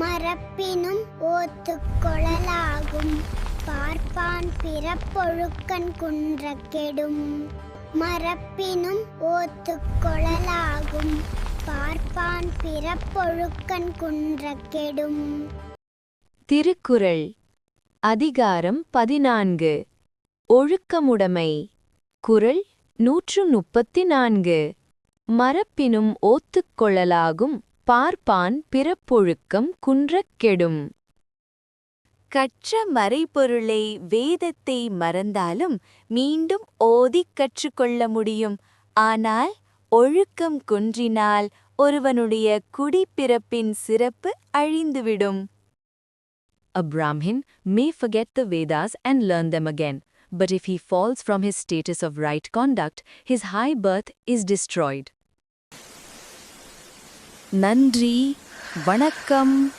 மரப்பினும் ஓத்துக்கொழலாகும் பார்ப்பான் பிறப்பொழுக்கன் குன்ற கெடும். மரப்பினும் ஓத்துக்கொழலாகும் பார்ப்பான் பிறப்பொழுக்கன் குன்ற கெடும். திருக்குறள் அதிகாரம் பதினான்கு. ஒழுக்கமுடைமை குறள் நூற்று முப்பத்தி நான்கு. மரப்பினும் ஓத்துக்கொள்ளலாகும். பார்ப்பான் பிறப்பொழுக்கம் குன்றக் கெடும் கற்ற மறைபொருளை வேதத்தை மறந்தாலும் மீண்டும் ஓதிக் கற்றுக்கொள்ள முடியும் ஆனால் ஒழுக்கம் குன்றினால் ஒருவனுடைய குடிப்பிறப்பின் சிறப்பு அழிந்துவிடும் A Brahmin may forget the Vedas and learn them again, but if he falls from his status of right conduct, his high birth is destroyed. நன்றி வணக்கம்.